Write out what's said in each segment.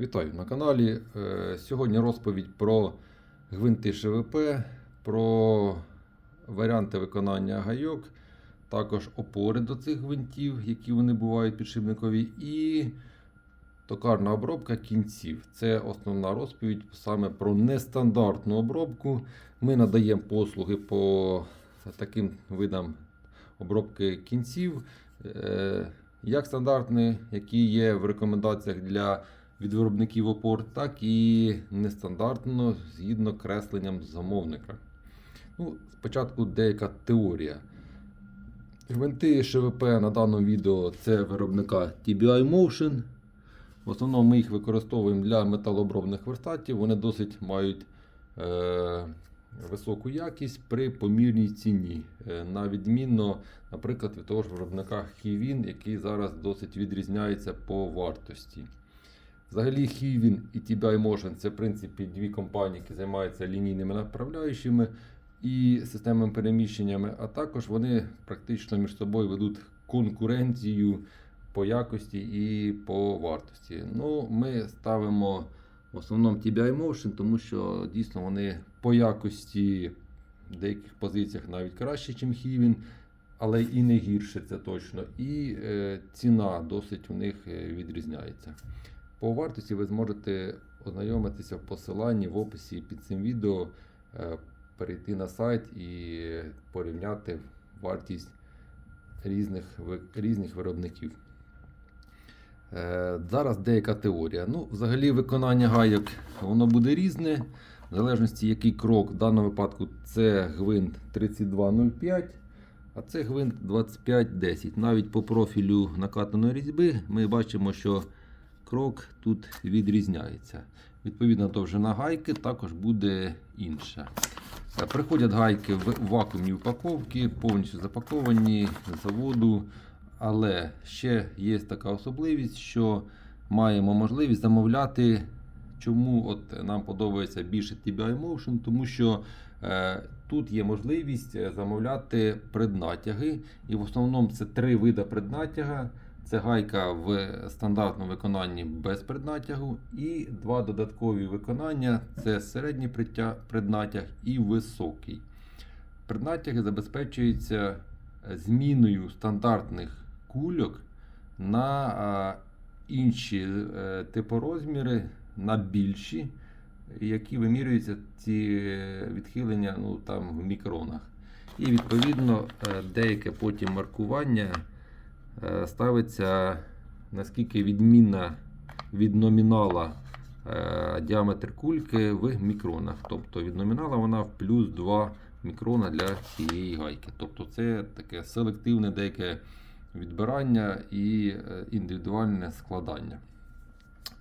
Вітаю на каналі. Е, Сьогодні розповідь про гвинти ШВП, про варіанти виконання гайок, також опори до цих гвинтів, які вони бувають підшипникові, і токарна обробка кінців. Це основна розповідь саме про нестандартну обробку. Ми надаємо послуги по таким видам обробки кінців. Е, Як стандартні, які є в рекомендаціях для від виробників опор, так і нестандартно згідно кресленням замовника. Ну, спочатку деяка теорія. Гвинти ШВП на даному відео це виробника TBI Motion. В основному ми їх використовуємо для металообробних верстатів. Вони досить мають е, високу якість при помірній ціні. Е, на відмінно, наприклад, від того ж виробника Хівін, який зараз досить відрізняється по вартості. Взагалі, Хівін і TBI Motion це в принципі дві компанії, які займаються лінійними направляючими і системами переміщеннями, а також вони практично між собою ведуть конкуренцію по якості і по вартості. Ну, Ми ставимо в основному TBI Motion, тому що дійсно вони по якості в деяких позиціях навіть краще, ніж Хівін, але і не гірше це точно. І е, ціна досить у них е, відрізняється. По вартості ви зможете ознайомитися в посиланні в описі під цим відео, е, перейти на сайт і порівняти вартість різних, різних виробників. Е, Зараз деяка теорія. Ну, взагалі, виконання гайок воно буде різне, в залежності, який крок. В даному випадку це гвинт 3205, а це гвинт 2510. Навіть по профілю накатаної різьби ми бачимо, що крок тут відрізняється. Відповідно, довжина гайки також буде інша. Е, Приходять гайки в вакуумній упаковці, повністю запаковані з заводу. Але ще є така особливість, що маємо можливість замовляти. Чому от нам подобається більше TBI Motion? Тому що е, тут є можливість е, замовляти преднатяги. І в основному це три види преднатяга. Це гайка в стандартному виконанні без преднатягу, і два додаткові виконання це середній преднатяг і високий. Преднатяги забезпечуються е, зміною стандартних кульок на а, інші е, типорозміри, на більші, які вимірюються ці е, відхилення ну, там, в мікронах. І відповідно е, деяке потім маркування е, ставиться наскільки відмінна від номінала е, діаметр кульки в мікронах. Тобто від номінала вона в плюс 2 мікрона для цієї гайки. Тобто це таке селективне деяке відбирання і е, індивідуальне складання.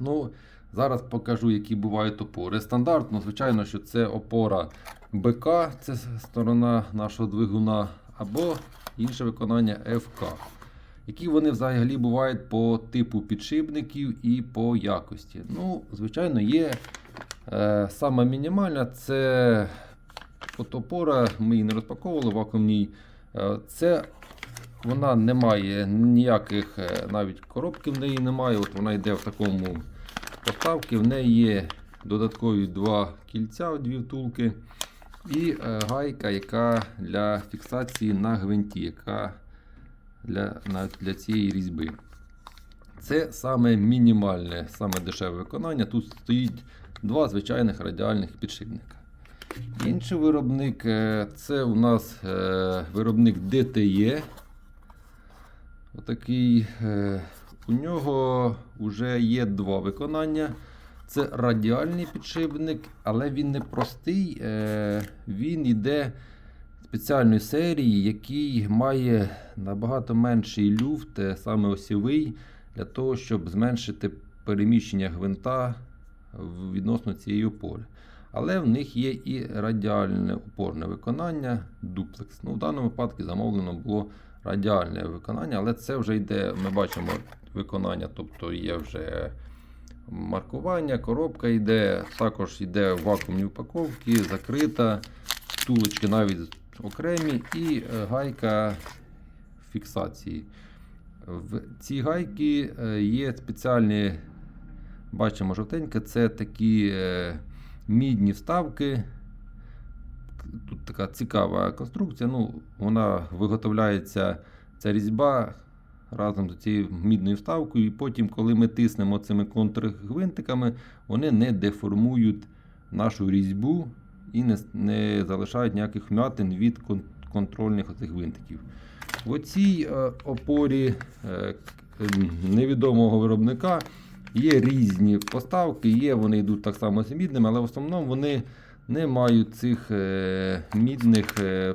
Ну, Зараз покажу, які бувають опори. Стандартно, звичайно, що це опора БК, це сторона нашого двигуна, або інше виконання ФК. Які вони взагалі бувають по типу підшипників і по якості. Ну, звичайно, є е, сама мінімальна це от опора, ми її не розпаковували вакуумній. Е, це вона не має ніяких е, навіть коробки в неї немає. От вона йде в такому поставці. В неї є додаткові два кільця, дві втулки. І е, гайка, яка для фіксації на гвинті, яка для, для цієї різьби. Це саме мінімальне, саме дешеве виконання. Тут стоїть два звичайних радіальних підшипника. Інший виробник е, це у нас е, виробник DTE. Отакий. е, У нього вже є два виконання. Це радіальний підшипник, але він не простий. Він йде спеціальної серії, який має набагато менший люфт, е, саме осівий, для того, щоб зменшити переміщення гвинта відносно цієї опори. Але в них є і радіальне опорне виконання дуплекс. Ну, в даному випадку замовлено було радіальне виконання, але це вже йде, ми бачимо виконання, тобто є вже маркування, коробка йде, також йде в вакуумній упаковці, закрита, втулочки навіть окремі і е, гайка фіксації. В цій гайки е, є спеціальні бачимо жовтеньке, це такі е, мідні вставки. Тут така цікава конструкція. Ну, вона виготовляється, ця різьба разом з цією мідною вставкою, і потім, коли ми тиснемо цими контргвинтиками, вони не деформують нашу різьбу і не, не залишають ніяких вмятин від контрольних оцих гвинтиків. В оцій е, опорі е, ем, невідомого виробника є різні поставки, є, вони йдуть так само з мідними, але в основному вони не мають цих е, мідних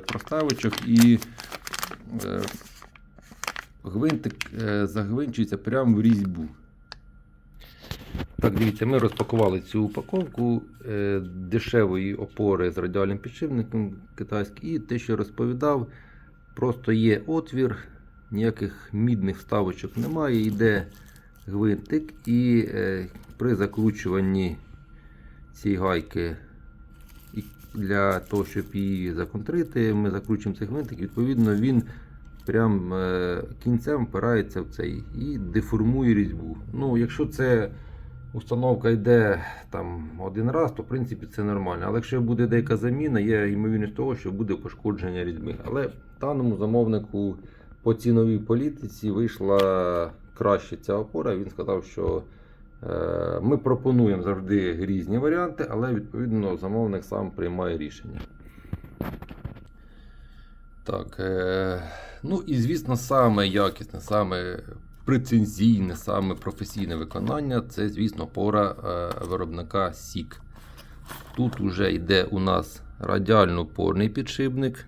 проставочок і гвинтик загвинчується прямо в різьбу. Так, дивіться, ми розпакували цю упаковку е, дешевої опори з радіальним підшипником китайським. І те, що розповідав, просто є отвір, ніяких мідних вставочок немає, йде гвинтик, і е, при закручуванні цієї гайки для того, щоб її законтрити, ми закручуємо цей гвинтик, відповідно, він прям е, кінцем впирається в цей і деформує різьбу. Ну, якщо це установка йде там один раз, то в принципі це нормально. Але якщо буде деяка заміна, є ймовірність того, що буде пошкодження різьби. Але даному замовнику по ціновій політиці вийшла краще ця опора. Він сказав, що е, ми пропонуємо завжди різні варіанти, але відповідно замовник сам приймає рішення. Так, е, ну і звісно, саме якісне, саме прецензійне, саме професійне виконання це, звісно, пора е, виробника SIG. Тут вже йде у нас радіально-порний підшипник.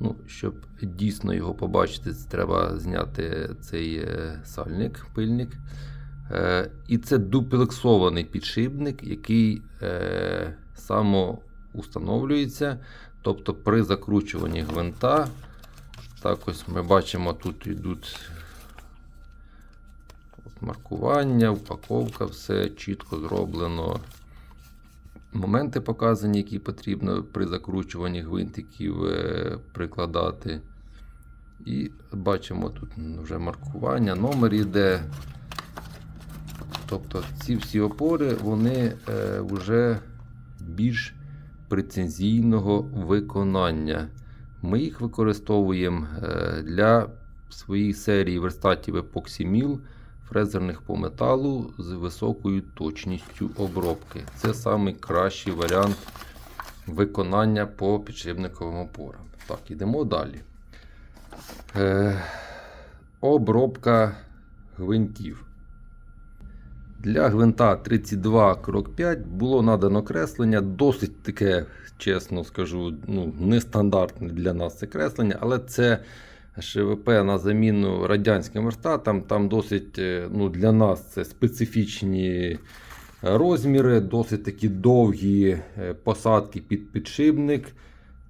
Ну, щоб дійсно його побачити, треба зняти цей е, сальник, пильник. Е, і це дуплексований підшипник, який е, самоустановлюється. Тобто при закручуванні гвинта, так ось ми бачимо, тут йдуть маркування, упаковка, все чітко зроблено. Моменти показані, які потрібно при закручуванні гвинтиків е, прикладати. І бачимо тут вже маркування, номер іде. Тобто ці всі опори вони е, вже більш прецензійного виконання. Ми їх використовуємо е, для своєї серії верстатів Epoxy Mill фрезерних по металу з високою точністю обробки. Це найкращий варіант виконання по підшипниковим опорам. Так, ідемо далі. Е, обробка гвинтів. Для гвинта 32 крок 5 було надано креслення, досить таке, чесно скажу, ну, нестандартне для нас це креслення, але це ШВП на заміну радянським верстатам. Там досить е, ну, для нас це специфічні розміри, досить такі довгі е, посадки під підшипник.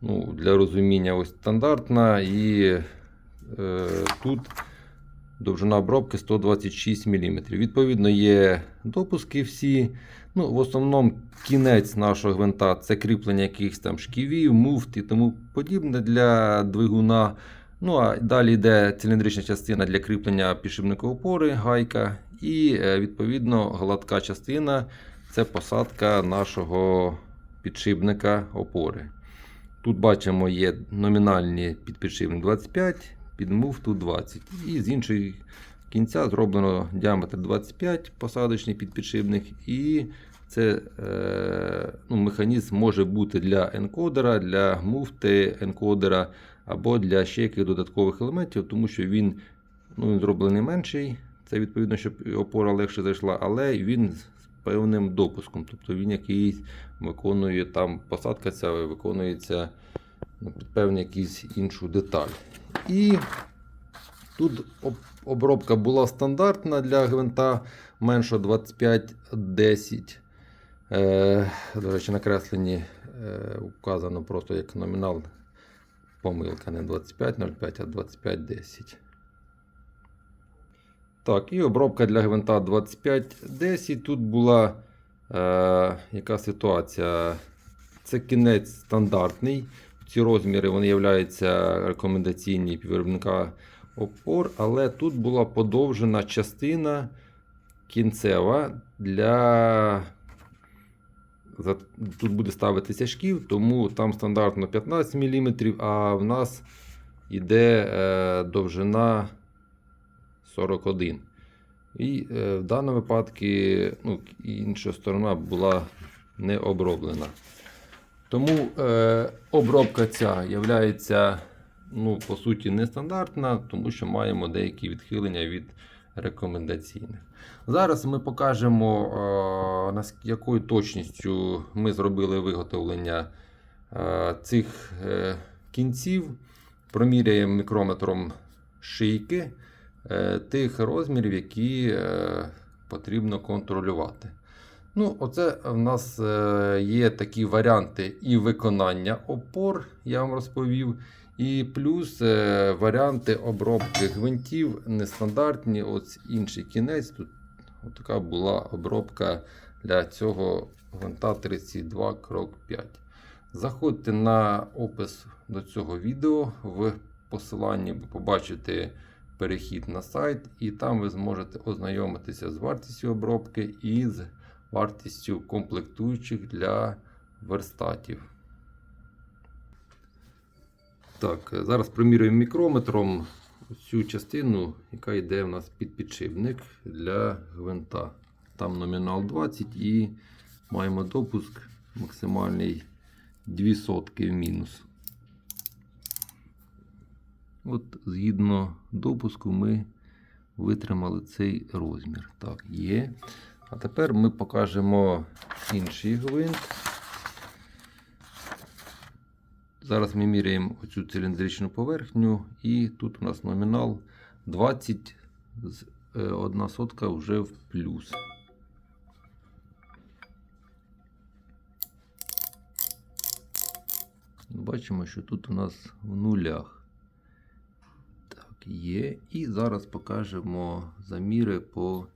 Ну, Для розуміння ось стандартна. І е, тут довжина обробки 126 мм. Відповідно, є допуски всі. Ну, В основному кінець нашого гвинта це кріплення якихось там шківів, муфт і тому подібне для двигуна. Ну, а далі йде циліндрична частина для кріплення підшипникової опори, гайка. І, е, відповідно, гладка частина це посадка нашого підшипника опори. Тут бачимо, є номінальні підпідшипник 25, під муфту 20. І з іншої кінця зроблено діаметр 25 посадочний підпідшипник. І це е, ну, механізм може бути для енкодера, для муфти енкодера або для ще яких додаткових елементів, тому що він, ну, він зроблений менший. Це відповідно, щоб опора легше зайшла, але він з певним допуском. Тобто він якийсь виконує там посадка ця виконується ну, під певну якусь іншу деталь. І тут обробка була стандартна для гвинта менше 25-10. Е, до речі, на кресленні е, вказано просто як номінал помилка, не 25.05, а 25.10. Так, і обробка для гвинта 2510. Тут була е, яка ситуація? Це кінець стандартний. Ці розміри вони являються рекомендаційні виробника опор, але тут була подовжена частина кінцева для. Тут буде ставитися шків, тому там стандартно 15 мм, а в нас йде е, довжина 41. І е, в даному випадку ну, інша сторона була не оброблена. Тому е, обробка ця є, ну, по суті, нестандартна, тому що маємо деякі відхилення від рекомендаційних. Зараз ми покажемо, е, якою точністю ми зробили виготовлення е, цих е, кінців. Проміряємо мікрометром шийки тих розмірів, які потрібно контролювати. Ну, оце в нас є такі варіанти і виконання опор, я вам розповів. І плюс е, варіанти обробки гвинтів нестандартні. Ось інший кінець. Тут така була обробка для цього гвинта 32 крок 5. Заходьте на опис до цього відео. В посиланні ви побачите перехід на сайт, і там ви зможете ознайомитися з вартістю обробки і з вартістю комплектуючих для верстатів. Так, е, зараз примірюємо мікрометром цю частину, яка йде у нас під підшипник для гвинта. Там номінал 20 і маємо допуск максимальний 2 сотки в мінус. От згідно допуску ми витримали цей розмір. Так, є. А тепер ми покажемо інший гвинт. Зараз ми міряємо оцю циліндричну поверхню, і тут у нас номінал 20 з е, 1 сотка вже в плюс. Бачимо, що тут у нас в нулях. Є. І зараз покажемо заміри по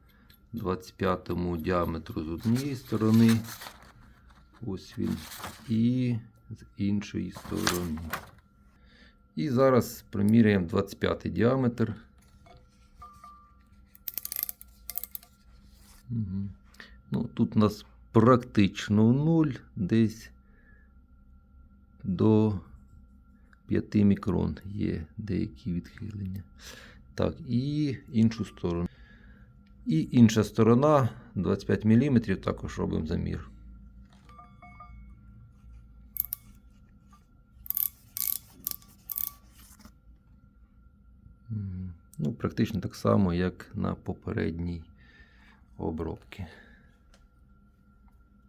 25 діаметру з однієї сторони. Ось він. І з іншої сторони. І зараз приміряємо 25 діаметр. Угу. Ну, тут у нас практично нуль, десь до 5 мікрон є деякі відхилення. Так, і іншу сторону. І інша сторона 25 мм, також робимо замір. Ну, практично так само, як на попередній обробці.